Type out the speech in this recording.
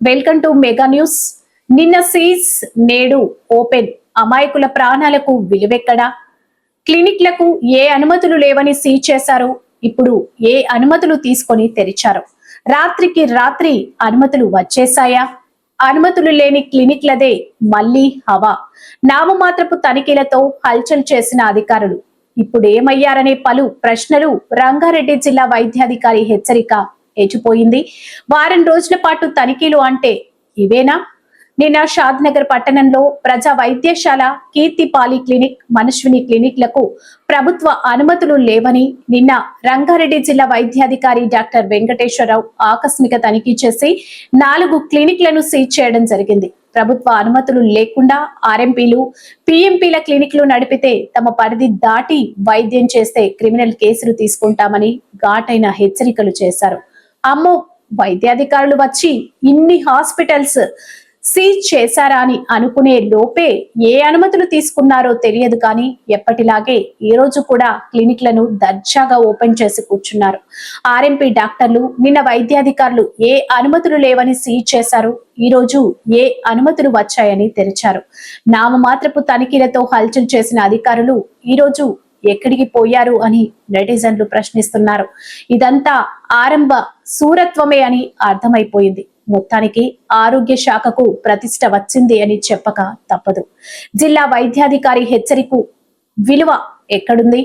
Welcome to mega news. నిన్న seize నేడు open. అమాయకుల ప్రాణాలకు విలువెక్కడా? క్లినిక్లకు ఏ అనుమతులు లేవని సీజ్ చేశారు. ఇప్పుడు ఏ అనుమతులు తీసుకొని తెరిచారు? రాత్రికి రాత్రి అనుమతులు వచ్చేశాయా? అనుమతులు లేని క్లినిక్లదే మళ్ళీ హవా. నామమాత్రపు తనిఖీలతో హల్చల్ చేసిన అధికారులు. ఇప్పుడు ఏమయ్యారనే పలు ప్రశ్నలు రంగారెడ్డి జిల్లా వైద్యాధికారి హెచ్చరిక ఏచిపోయింది. వారం రోజుల పాటు తనిఖీలు అంటే ఇవేనా? నిన్న షాద్ నగర్ పట్టణంలో ప్రజా వైద్యశాల కీర్తిపాలి క్లినిక్ మనశ్విని క్లినిక్లకు ప్రభుత్వ అనుమతులు లేవని నిన్న రంగారెడ్డి జిల్లా వైద్యాధికారి డాక్టర్ వెంకటేశ్వరరావు ఆకస్మిక తనిఖీ చేసి నాలుగు క్లినిక్లను సీజ్ చేయడం జరిగింది. ప్రభుత్వ అనుమతులు లేకుండా ఆర్ఎంపీలు పిఎంపీల క్లినిక్లు నడిపితే తమ పరిధి దాటి వైద్యం చేస్తే క్రిమినల్ కేసులు తీసుకుంటామని ఘాటైన హెచ్చరికలు చేశారు. అమ్మో వైద్యాధికారులు వచ్చి ఇన్ని హాస్పిటల్స్ సీజ్ చేశారా అని అనుకునే లోపే ఏ అనుమతులు తీసుకున్నారో తెలియదు కానీ ఎప్పటిలాగే ఈ రోజు కూడా క్లినిక్లను దర్జాగా ఓపెన్ చేసి కూర్చున్నారు. ఆర్ఎంపీ డాక్టర్లు నిన్న వైద్యాధికారులు ఏ అనుమతులు లేవని సీజ్ చేశారు ఈ రోజు ఏ అనుమతులు వచ్చాయని తెరిచారు. నామమాత్రపు తనిఖీలతో హల్చల్ చేసిన అధికారులు ఈ రోజు ఎక్కడికి పోయారు అని నెటిజన్లు ప్రశ్నిస్తున్నారు. ఇదంతా ఆరంభ సూరత్వమే అని అర్థమైపోయింది. మొత్తానికి ఆరోగ్య శాఖకు ప్రతిష్ట వచ్చింది అని చెప్పక తప్పదు. జిల్లా వైద్యాధికారి హెచ్చరికు విలువ ఎక్కడుంది?